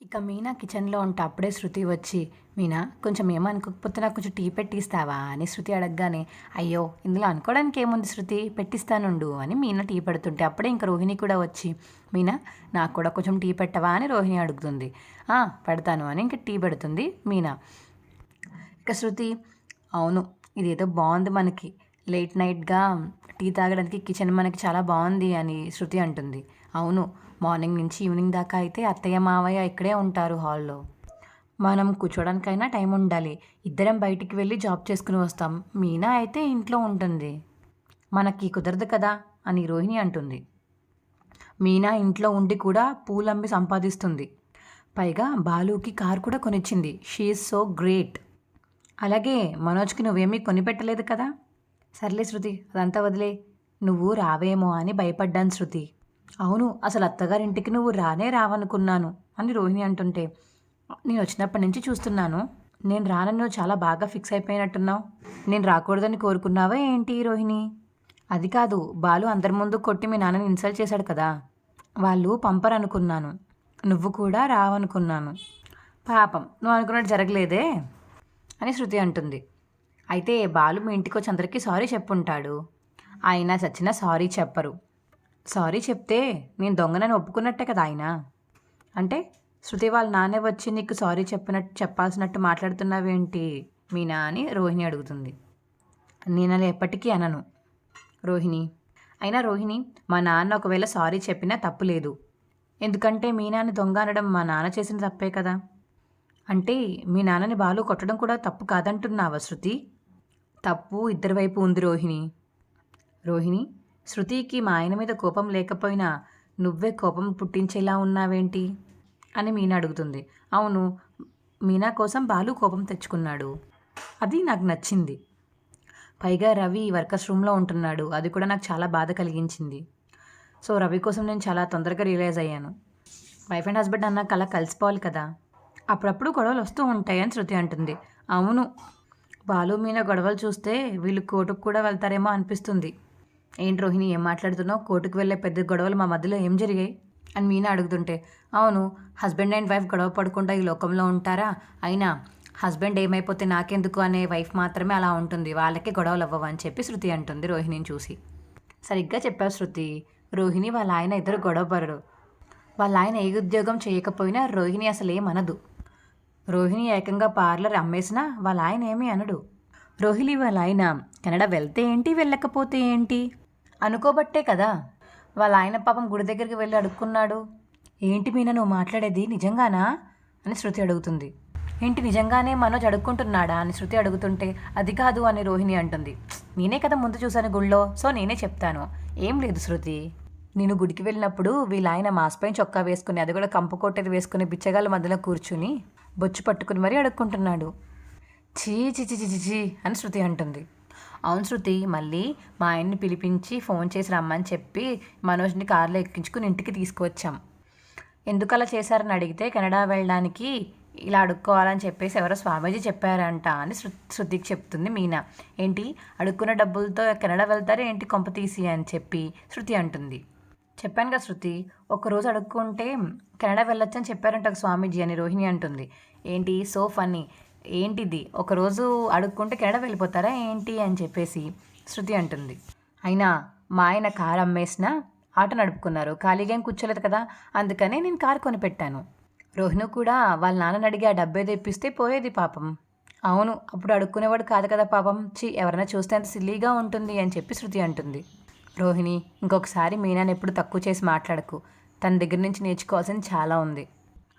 ఇక మీనా కిచెన్లో ఉంటే అప్పుడే శృతి వచ్చి మీనా కొంచెం ఏమనుకోకపోతే నాకు కొంచెం టీ పెట్టిస్తావా? అని శృతి అడగగానే అయ్యో ఇందులో అనుకోవడానికి ఏముంది శృతి? పెట్టిస్తానుండు అని మీనా టీ పెడుతుంటే అప్పుడే ఇంకా రోహిణి కూడా వచ్చి మీనా నాకు కూడా కొంచెం టీ పెట్టవా? అని రోహిణి అడుగుతుంది. పెడతాను అని ఇంకా టీ పెడుతుంది మీనా. ఇక శృతి అవును ఇదేదో బాగుంది మనకి. లేట్ నైట్గా టీ తాగడానికి కిచెన్ మనకి చాలా బాగుంది అని శృతి అంటుంది. అవును. మార్నింగ్ నుంచి ఈవినింగ్ దాకా అయితే అత్తయ్య మావయ్య ఇక్కడే ఉంటారు హాల్లో. మనం కూర్చోడానికైనా టైం ఉండాలి. ఇద్దరం బయటికి వెళ్ళి జాబ్ చేసుకుని వస్తాం. మీనా అయితే ఇంట్లో ఉంటుంది. మనకి కుదరదు కదా అని రోహిణి అంటుంది. మీనా ఇంట్లో ఉండి కూడా పూలమ్మి సంపాదిస్తుంది. పైగా బాలుకి కార్ కూడా కొనిచ్చింది. She so great. అలాగే మనోజ్కి నువ్వేమీ కొనిపెట్టలేదు కదా? సర్లే శృతి అదంతా వదిలే. నువ్వు రావేమో అని భయపడ్డాను శృతి. అవును అసలు అత్తగారింటికి నువ్వు రానే రావనుకున్నాను అని రోహిణి అంటుంటే నేను వచ్చినప్పటి నుంచి చూస్తున్నాను. నేను రానని నువ్వు చాలా బాగా ఫిక్స్ అయిపోయినట్టున్నావు. నేను రాకూడదని కోరుకున్నావా ఏంటి రోహిణి? అది కాదు బాలు అందరి ముందు కొట్టి మీ నాన్నని ఇన్సల్ట్ చేశాడు కదా. వాళ్ళు పంపరనుకున్నాను నువ్వు కూడా రావనుకున్నాను. పాపం నువ్వు అనుకున్నట్టు జరగలేదే అని శృతి అంటుంది. అయితే బాలు మీ ఇంటికి వచ్చి అందరికీ సారీ చెప్పుంటాడు. ఆయన చచ్చినా సారీ చెప్పరు. సారీ చెప్తే నేను దొంగనని ఒప్పుకున్నట్టే కదా ఆయన అంటే శృతి వాళ్ళ నాన్నే వచ్చి నీకు సారీ చెప్పినట్టు చెప్పాల్సినట్టు మాట్లాడుతున్నావేంటి? మీ నాని రోహిణి అడుగుతుంది. నేను అలా ఎప్పటికీ అనను రోహిణి. అయినా రోహిణి మా నాన్న ఒకవేళ సారీ చెప్పినా తప్పు లేదు. ఎందుకంటే మీ నాన్న దొంగ అనడం మా నాన్న చేసిన తప్పే కదా. అంటే మీ నాన్నని బాలు కొట్టడం కూడా తప్పు కాదంటున్నావా శృతి? తప్పు ఇద్దరి వైపు ఉంది రోహిణి. రోహిణి శృతికి మా ఆయన మీద కోపం లేకపోయినా నువ్వే కోపం పుట్టించేలా ఉన్నావేంటి? అని మీనా అడుగుతుంది. అవును మీనా కోసం బాలు కోపం తెచ్చుకున్నాడు. అది నాకు నచ్చింది. పైగా రవి వర్కర్స్ రూమ్లో ఉంటున్నాడు. అది కూడా నాకు చాలా బాధ కలిగించింది. సో రవి కోసం నేను చాలా తొందరగా రియలైజ్ అయ్యాను. వైఫ్ అండ్ హస్బెండ్ అన్నాక అలా కలిసిపోవాలి కదా. అప్పుడప్పుడు గొడవలు వస్తూ ఉంటాయని శృతి అంటుంది. అవును బాలు మీన గొడవలు చూస్తే వీళ్ళు కోర్టుకు కూడా వెళ్తారేమో అనిపిస్తుంది. ఏంటి రోహిణి ఏం మాట్లాడుతున్నావు? కోర్టుకు వెళ్ళే పెద్ద గొడవలు మా మధ్యలో ఏం జరిగాయి? అని మీనా అడుగుతుంటే అవును హస్బెండ్ అండ్ వైఫ్ గొడవ పడకుండా ఈ లోకంలో ఉంటారా? అయినా హస్బెండ్ ఏమైపోతే నాకెందుకు అనే వైఫ్ మాత్రమే అలా ఉంటుంది. వాళ్ళకే గొడవలు అవ్వవు అని చెప్పి శృతి అంటుంది రోహిణిని చూసి. సరిగ్గా చెప్పావు శృతి. రోహిణి వాళ్ళ ఆయన ఇద్దరు గొడవపడరు వాళ్ళ ఆయన ఏ ఉద్యోగం చేయకపోయినా రోహిణి అసలు ఏమనదు రోహిణి ఏకంగా పార్లర్ అమ్మేసినా వాళ్ళ ఆయన ఏమీ అనడు. రోహిలి వాళ్ళ ఆయన కెనడా వెళ్తే ఏంటి వెళ్ళకపోతే ఏంటి? అనుకోబట్టే కదా. వాళ్ళ ఆయన పాపం గుడి దగ్గరికి వెళ్ళి అడుక్కున్నాడు. ఏంటి మీన నువ్వు మాట్లాడేది నిజంగానా? అని శృతి అడుగుతుంది. ఏంటి నిజంగానే మనోజ్ అడుక్కుంటున్నాడా? అని శృతి అడుగుతుంటే అది కాదు అని రోహిణి అంటుంది. నేనే కదా ముందు చూశాను గుళ్ళో సో నేనే చెప్తాను. ఏం లేదు శృతి. నేను గుడికి వెళ్ళినప్పుడు వీళ్ళ ఆయన మాస్పైన చొక్కా వేసుకుని అది కూడా కంపు కొట్టేది వేసుకుని బిచ్చగాళ్ళ మధ్యలో కూర్చుని బొచ్చు పట్టుకుని మరీ అడుక్కుంటున్నాడు. ఛీ ఛీ ఛీ ఛీ ఛీ అని శృతి అంటుంది. అవును శృతి మళ్ళీ మా ఆయన్ని పిలిపించి ఫోన్ చేసి రమ్మని చెప్పి మనోజ్ని కారులో ఎక్కించుకుని ఇంటికి తీసుకువచ్చాం. ఎందుకు అలా చేశారని అడిగితే కెనడా వెళ్ళడానికి ఇలా అడుక్కోవాలని చెప్పేసి ఎవరో స్వామీజీ చెప్పారంట అని శృ శృతికి చెప్తుంది మీనా. ఏంటి? అడుక్కున్న డబ్బులతో కెనడా వెళ్తారు ఏంటి కొంప తీసి అని చెప్పి శృతి అంటుంది. చెప్పాను కదా శృతి ఒకరోజు అడుక్కుంటే కెనడా వెళ్ళొచ్చని చెప్పారంట ఒక స్వామీజీ అని రోహిణి అంటుంది. ఏంటి? So funny. ఏంటిది? ఒకరోజు అడుక్కుంటే కెనడా వెళ్ళిపోతారా ఏంటి అని చెప్పేసి శృతి అంటుంది. అయినా మా ఆయన కారు అమ్మేసినా ఆటో నడుపుకున్నారు. ఖాళీగా ఏం కూర్చోలేదు కదా అందుకనే నేను కారు కొనిపెట్టాను. రోహిణు కూడా వాళ్ళ నాన్నని అడిగి ఆ డబ్బే తెప్పిస్తే పోయేది పాపం. అవును అప్పుడు అడుక్కునేవాడు కాదు కదా పాపం. చి ఎవరైనా చూస్తే అంత సిల్లీగా ఉంటుంది అని చెప్పి శృతి అంటుంది. రోహిణి ఇంకొకసారి మీనాని ఎప్పుడు తక్కువ చేసి మాట్లాడకు. తన దగ్గర నుంచి నేర్చుకోవాల్సింది చాలా ఉంది.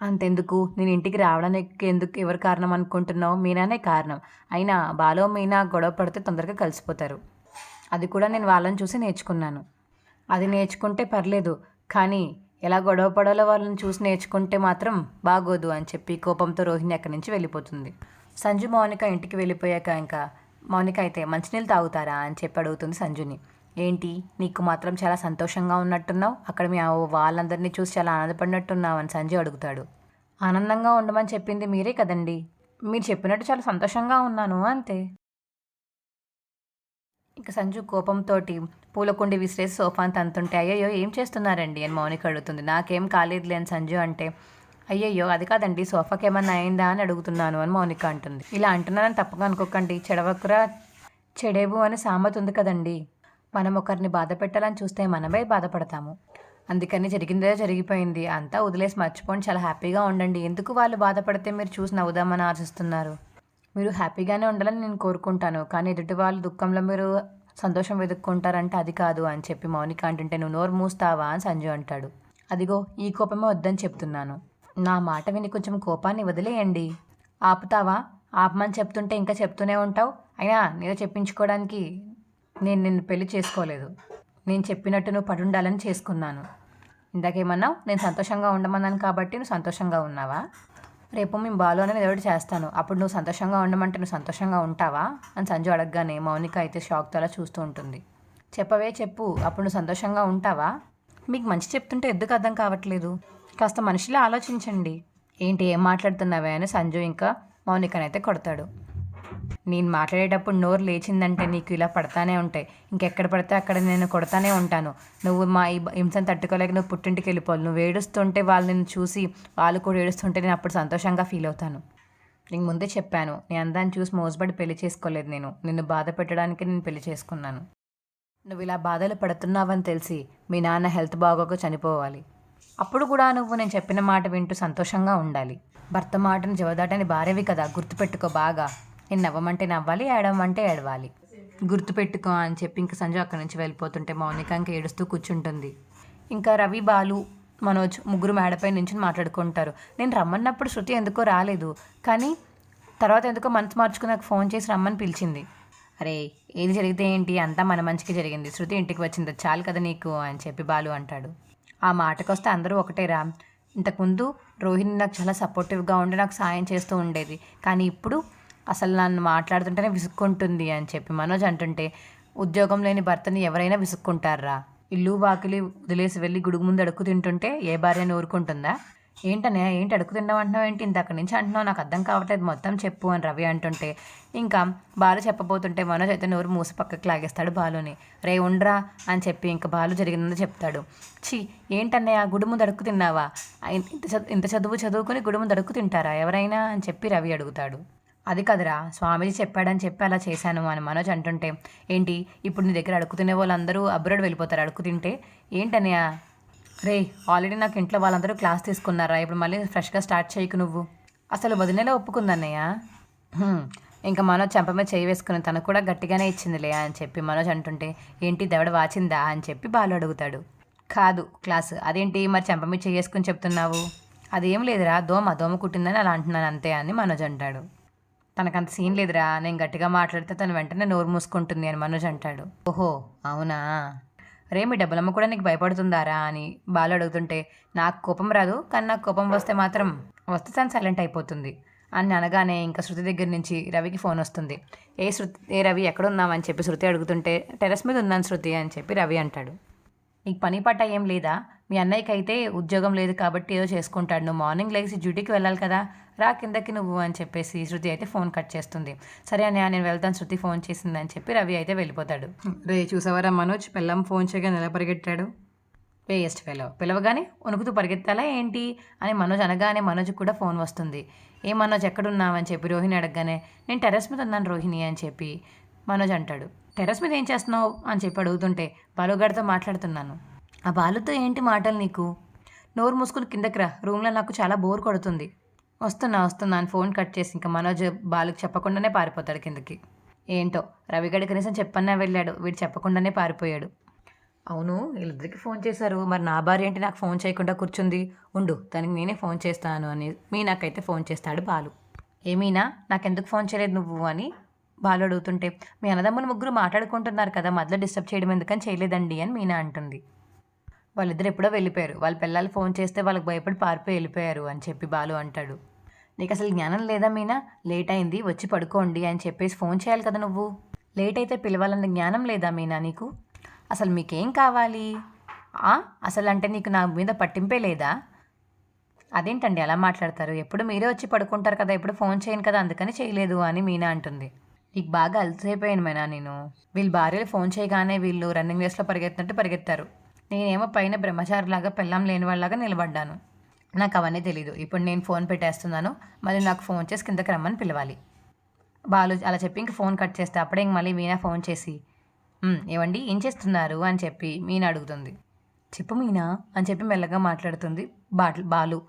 అంతెందుకు? నేను ఇంటికి రావడానికి ఎందుకు ఎవరు కారణం అనుకుంటున్నావు? మీనానే కారణం. అయినా బాలో మీనా గొడవ పడితే తొందరగా కలిసిపోతారు. అది కూడా నేను వాళ్ళని చూసి నేర్చుకున్నాను. అది నేర్చుకుంటే పర్లేదు కానీ ఎలా గొడవ పడాలో వాళ్ళని చూసి నేర్చుకుంటే మాత్రం బాగోదు అని చెప్పి కోపంతో రోహిణి అక్కడి నుంచి వెళ్ళిపోతుంది. సంజు మౌనిక ఇంటికి వెళ్ళిపోయాక ఇంకా మౌనిక అయితే మంచినీళ్ళు తాగుతారా? అని చెప్పి అడుగుతుంది సంజుని. ఏంటి? నీకు మాత్రం చాలా సంతోషంగా ఉన్నట్టున్నావు? అక్కడ మీ వాళ్ళందరినీ చూసి చాలా ఆనందపడినట్టున్నావు అని సంజు అడుగుతాడు. ఆనందంగా ఉండమని చెప్పింది మీరే కదండి. మీరు చెప్పినట్టు చాలా సంతోషంగా ఉన్నాను అంతే. ఇక సంజు కోపంతో పూలకుండి విసిరేసి సోఫాని తంతుంటే అయ్యయ్యో ఏం చేస్తున్నారండి? అని మౌనిక అడుగుతుంది. నాకేం కాలేదులే అని సంజు అంటే అయ్యయ్యో అది కాదండి సోఫాకి ఏమన్నా అయిందా? అని అడుగుతున్నాను అని మౌనిక అంటుంది. ఇలా అంటున్నానని తప్పగా అనుకోకండి. చెడవకురా చెడేవు అని సామెత ఉంది కదండి. మనం ఒకరిని బాధ పెట్టాలని చూస్తే మనమే బాధపడతాము. అందుకని జరిగిందే జరిగిపోయింది. అంతా వదిలేసి మర్చిపోండి. చాలా హ్యాపీగా ఉండండి. ఎందుకు వాళ్ళు బాధపడితే మీరు చూసి నవ్వుదామని ఆశిస్తున్నారు? మీరు హ్యాపీగానే ఉండాలని నేను కోరుకుంటాను. కానీ ఎదుటి వాళ్ళు దుఃఖంలో మీరు సంతోషం వెతుక్కుంటారంటే అది కాదు అని చెప్పి మౌనిక అంటుంటే నువ్వు నోరు మూస్తావా? అని సంజు అంటాడు. అదిగో ఈ కోపమే వద్దని చెప్తున్నాను. నా మాట విని కొంచెం కోపాన్ని వదిలేయండి. ఆపుతావా? ఆపమని చెప్తుంటే ఇంకా చెప్తూనే ఉంటావు. అయినా నేను చెప్పించుకోవడానికి నేను నిన్ను పెళ్ళి చేసుకోలేదు. నేను చెప్పినట్టు నువ్వు పడుండాలని చేసుకున్నాను. ఇందాకేమన్నావు? నేను సంతోషంగా ఉండమన్నాను కాబట్టి నువ్వు సంతోషంగా ఉన్నావా? రేపు మేము బాలోనే అనేది ఎవరు చేస్తాను. అప్పుడు నువ్వు సంతోషంగా ఉండమంటే నువ్వు సంతోషంగా ఉంటావా? అని సంజు అడగగానే మౌనిక అయితే షాక్తో అలా చూస్తూ ఉంటుంది. చెప్పవే చెప్పు అప్పుడు నువ్వు సంతోషంగా ఉంటావా? మీకు మంచి చెప్తుంటే ఎందుకు అర్థం కావట్లేదు? కాస్త మనిషిలా ఆలోచించండి. ఏంటి ఏం మాట్లాడుతున్నావే అని సంజు ఇంకా మౌనికనైతే కొడతాడు. నేను మాట్లాడేటప్పుడు నోరు లేచిందంటే నీకు ఇలా పడతానే ఉంటాయి. ఇంకెక్కడ పడితే అక్కడ నేను కొడతానే ఉంటాను. నువ్వు మా ఈ హింసను తట్టుకోలేక నువ్వు పుట్టింటికి వెళ్ళిపోవాలి. నువ్వు ఏడుస్తుంటే వాళ్ళు నేను చూసి వాళ్ళు కూడా ఏడుస్తుంటే నేను అప్పుడు సంతోషంగా ఫీల్ అవుతాను. నీకు ముందే చెప్పాను నీ అందాన్ని చూసి మోసపడి పెళ్ళి చేసుకోలేదు నేను. నిన్ను బాధ పెట్టడానికి నేను పెళ్ళి చేసుకున్నాను. నువ్వు ఇలా బాధలు పడుతున్నావని తెలిసి మీ నాన్న హెల్త్ బాగోక చనిపోవాలి. అప్పుడు కూడా నువ్వు నేను చెప్పిన మాట వింటూ సంతోషంగా ఉండాలి. భర్త మాటను జవదాటని భార్యవి కదా గుర్తుపెట్టుకో బాగా. నేను నవ్వమంటే నవ్వాలి ఏడవమంటే ఏడవాలి. గుర్తుపెట్టుకో అని చెప్పి ఇంకా సంజు అక్కడి నుంచి వెళ్ళిపోతుంటే మౌనిక ఇంకా ఏడుస్తూ కూర్చుంటుంది. ఇంకా రవి బాలు మనోజ్ ముగ్గురు మేడపై నుంచి మాట్లాడుకుంటారు. నేను రమ్మన్నప్పుడు శృతి ఎందుకో రాలేదు. కానీ తర్వాత ఎందుకో మనసు మార్చుకుని నాకు ఫోన్ చేసి రమ్మని పిలిచింది. అరే ఏది జరిగితే ఏంటి? అంతా మన మంచికి జరిగింది. శృతి ఇంటికి వచ్చింది. చాలు కదా నీకు అని చెప్పి బాలు అంటాడు. ఆ మాటకొస్తే అందరూ ఒకటే రా. ఇంతకుముందు రోహిణి నాకు చాలా సపోర్టివ్గా ఉండి నాకు సాయం చేస్తూ ఉండేది. కానీ ఇప్పుడు అసలు నన్ను మాట్లాడుతుంటేనే విసుక్కుంటుంది అని చెప్పి మనోజ్ అంటుంటే ఉద్యోగం లేని భర్తని ఎవరైనా విసుక్కుంటారా? ఇల్లు వాకిలి వదిలేసి వెళ్ళి గుడుగు ముందు అడుక్కు తింటుంటే ఏ భార్యని ఊరుకుంటుందా? ఏంటనే ఏంటి అడుగు తిన్నావు అంటున్నావు ఏంటి ఇంతక్కడి నుంచి అంటున్నావు నాకు అర్థం కావట్లేదు మొత్తం చెప్పు అని రవి అంటుంటే ఇంకా బాలు చెప్పబోతుంటే మనోజ్ అయితే నోరు మూసి పక్కకి లాగేస్తాడు బాలుని. రే ఉండ్రా అని చెప్పి ఇంకా బాలు జరిగిందని చెప్తాడు. ఛీ ఏంటన్నయ్య గుడి ముందు అడుగు తిన్నావా? ఇంత చదువు ఇంత చదువు చదువుకుని గుడి ముందు అడుగు తింటారా ఎవరైనా? అని చెప్పి రవి అడుగుతాడు. అది కదరా స్వామీజీ చెప్పాడని చెప్పి అలా చేశాను అని మనోజ్ అంటుంటే ఏంటి ఇప్పుడు నీ దగ్గర అడుగు తినే వాళ్ళందరూ అబ్రాడ్ వెళ్ళిపోతారు అడుగు తింటే ఏంటనియా రే ఆల్రెడీ నాకు ఇంట్లో వాళ్ళందరూ క్లాస్ తీసుకున్నారా? ఇప్పుడు మళ్ళీ ఫ్రెష్గా స్టార్ట్ చేయకు నువ్వు. అసలు వదినేలా ఒప్పుకుందన్నయ్య? ఇంకా మనోజ్ చెంప మీద చేయి వేసుకుని తను కూడా గట్టిగానే ఇచ్చిందిలే అని చెప్పి మనోజ్ అంటుంటే ఏంటి దవడ వాచిందా అని చెప్పి బాలు అడుగుతాడు. కాదు క్లాస్ అదేంటి మరి చెంప మీద చేసుకుని చెప్తున్నావు? అదేం లేదురా దోమ దోమ కుట్టిందని అలా అంటున్నాను అంతే అని మనోజ్ అంటాడు. తనకంత సీన్ లేదురా నేను గట్టిగా మాట్లాడితే తను వెంటనే నోరు మూసుకుంటుంది అని మనోజ్ అంటాడు. ఓహో అవునా? రే మీ డబ్బులమ్మ కూడా నీకు భయపడుతుందారా అని బాలు అడుగుతుంటే నాకు కోపం రాదు కానీ నాకు కోపం వస్తే మాత్రం వస్తే తను సైలెంట్ అయిపోతుంది. అని అనగానే ఇంకా శృతి దగ్గర నుంచి రవికి ఫోన్ వస్తుంది. ఏ శృతి ఏ రవి ఎక్కడున్నామని చెప్పి శృతి అడుగుతుంటే టెరస్ మీద ఉన్నాను శృతి అని చెప్పి రవి అంటాడు. నీకు పని పట్ట ఏం లేదా? మీ అన్నయ్యకి అయితే ఉద్యోగం లేదు కాబట్టి ఏదో చేసుకుంటాడు. నువ్వు మార్నింగ్ లేచి డ్యూటీకి వెళ్ళాలి కదా? రా కిందకి నువ్వు అని చెప్పేసి శృతి అయితే ఫోన్ కట్ చేస్తుంది. సరే అన్నయ్య నేను వెళ్తాను. శృతి ఫోన్ చేసింది అని చెప్పి రవి అయితే వెళ్ళిపోతాడు. రే చూసావరా మనోజ్? పిల్లం ఫోన్ చేయగా నిలబరిగెట్టాడు పరిగెట్టాడు. వేస్ట్ ఫెలో పిలవగానే వణుకుతూ పరిగెత్తాలా ఏంటి? అని మనోజ్ అనగానే మనోజ్ కూడా ఫోన్ వస్తుంది. ఏ మనోజ్ ఎక్కడున్నావని చెప్పి రోహిణి అడగగానే నేను టెర్రస్ మీద ఉన్నాను రోహిణి అని చెప్పి మనోజ్ అంటాడు. టెర్రస్ మీద ఏం చేస్తున్నావు? అని చెప్పి అడుగుతుంటే బాలుగాడితో మాట్లాడుతున్నాను. ఆ బాలుతో ఏంటి మాటలు నీకు? నోరు మూసుకుని కిందకి రా. రూమ్లో నాకు చాలా బోర్ కొడుతుంది. వస్తున్నా వస్తున్నా అని ఫోన్ కట్ చేసి ఇంకా మనోజ్ బాలుకి చెప్పకుండానే పారిపోతాడు కిందకి. ఏంటో రవిగడి కనీసం చెప్పన్నా వెళ్ళాడు. వీడు చెప్పకుండానే పారిపోయాడు. అవును వీళ్ళిద్దరికి ఫోన్ చేశారు. మరి నా భార్య ఏంటి నాకు ఫోన్ చేయకుండా కూర్చుంది? ఉండు దానికి నేనే ఫోన్ చేస్తాను అని మీ నాకైతే ఫోన్ చేస్తాడు బాలు. ఏమీనా నాకెందుకు ఫోన్ చేయలేదు నువ్వు? అని బాలు అడుగుతుంటే మీ అన్నదమ్ములు ముగ్గురు మాట్లాడుకుంటున్నారు కదా మధ్యలో డిస్టర్బ్ చేయడం ఎందుకని చేయలేదండి అని మీనా అంటుంది. వాళ్ళిద్దరు ఎప్పుడో వెళ్ళిపోయారు. వాళ్ళ పిల్లలు ఫోన్ చేస్తే వాళ్ళకి భయపడి పారిపోయి వెళ్ళిపోయారు అని చెప్పి బాలు అంటాడు. నీకు అసలు జ్ఞానం లేదా మీనా? లేట్ అయింది వచ్చి పడుకోండి అని చెప్పేసి ఫోన్ చేయాలి కదా నువ్వు. లేట్ అయితే పిలవాలన్న జ్ఞానం లేదా మీనా నీకు? అసలు మీకేం కావాలి? అసలు అంటే నీకు నా మీద పట్టింపే లేదా? అదేంటండి అలా మాట్లాడతారు? ఎప్పుడు మీరే వచ్చి పడుకుంటారు కదా ఎప్పుడు ఫోన్ చేయను కదా అందుకని చేయలేదు అని మీనా అంటుంది. నీకు బాగా అలసిపోయాను మేనా నేను. వీళ్ళ భార్యలు ఫోన్ చేయగానే వీళ్ళు రన్నింగ్ రేస్లో పరిగెత్తినట్టు పరిగెత్తారు. నేనేమో పైన బ్రహ్మచారిలాగా పెళ్ళం లేని వాళ్ళలాగా నిలబడ్డాను. నాకు అవన్నీ తెలీదు. ఇప్పుడు నేను ఫోన్ పెట్టేస్తున్నాను. మళ్ళీ నాకు ఫోన్ చేసి కిందకి రమ్మని పిలవాలి. బాలు అలా చెప్పి ఇంక ఫోన్ కట్ చేస్తే అప్పుడే ఇంక మళ్ళీ మీనా ఫోన్ చేసి ఏమండి ఏం చేస్తున్నారు? అని చెప్పి మీనా అడుగుతుంది. చెప్పు మీనా అని చెప్పి మెల్లగా మాట్లాడుతుంది బాట్లు బాలు.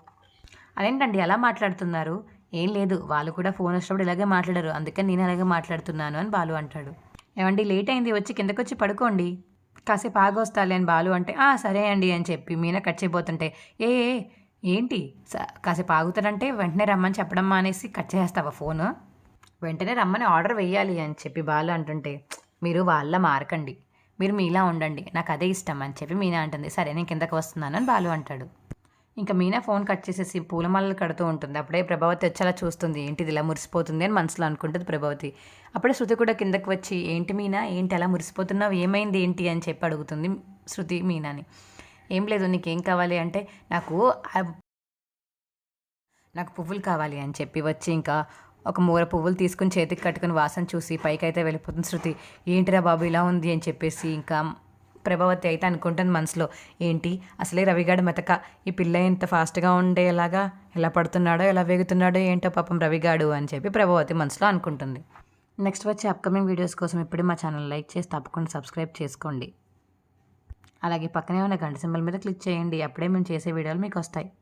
అదేంటండి? ఎలా మాట్లాడుతున్నారు? ఏం లేదు వాళ్ళు కూడా ఫోన్ వచ్చినప్పుడు ఇలాగే మాట్లాడారు. అందుకని నేను అలాగే మాట్లాడుతున్నాను అని బాలు అంటాడు. ఏమండి లేట్ అయింది వచ్చి కిందకి వచ్చి పడుకోండి. కాసేపు ఆగొస్తాలే అని బాలు అంటే "ఆ, సరే అండి అని చెప్పి మీనా కట్ చేయబోతుంటే ఏ ఏంటి? కాసేపు ఆగుతారంటే వెంటనే రమ్మని చెప్పడం మానేసి కట్ చేస్తావా ఫోను? వెంటనే రమ్మని ఆర్డర్ వేయాలి అని చెప్పి బాలు అంటుంటే మీరు వాళ్ళ మారకండి. మీరు మీలా ఉండండి. నాకు అదే ఇష్టం అని చెప్పి మీనా అంటుంది. సరే నేను కిందకి వస్తున్నాను అని బాలు అంటాడు. ఇంకా మీనా ఫోన్ కట్ చేసేసి పూలమాలలు కడుతూ ఉంటుంది. అప్పుడే ప్రభావతి వచ్చేలా చూస్తుంది. ఏంటిది ఇలా మురిసిపోతుంది అని మనసులో అనుకుంటుంది ప్రభావతి. అప్పుడే శృతి కూడా కిందకి వచ్చి ఏంటి మీనా? ఏంటి అలా మురిసిపోతున్నావు? ఏమైంది? ఏంటి? అని చెప్పి అడుగుతుంది శృతి మీనాని. ఏం లేదు నీకేం కావాలి? అంటే నాకు నాకు పువ్వులు కావాలి అని చెప్పి వచ్చి ఇంకా ఒక మూర పువ్వులు తీసుకుని చేతికి కట్టుకుని వాసన చూసి పైకి అయితే వెళ్ళిపోతుంది శృతి. ఏంటిరా బాబు ఇలా ఉంది? అని చెప్పేసి ఇంకా ప్రభావతి అయితే అనుకుంటుంది మనసులో. ఏంటి? అసలే రవిగాడు మెతక. ఈ పిల్ల ఇంత ఫాస్ట్గా ఉండేలాగా ఎలా పడుతున్నాడో ఎలా వేగుతున్నాడో ఏంటో పాపం రవిగాడు అని చెప్పి ప్రభావతి మనసులో అనుకుంటుంది. నెక్స్ట్ వచ్చే అప్కమింగ్ వీడియోస్ కోసం ఇప్పుడు మా ఛానల్ లైక్ చేసి తప్పకుండా సబ్స్క్రైబ్ చేసుకోండి. అలాగే పక్కనే ఉన్న గంట సింబల్ మీద క్లిక్ చేయండి. అప్పుడే మేము చేసే వీడియోలు మీకు వస్తాయి.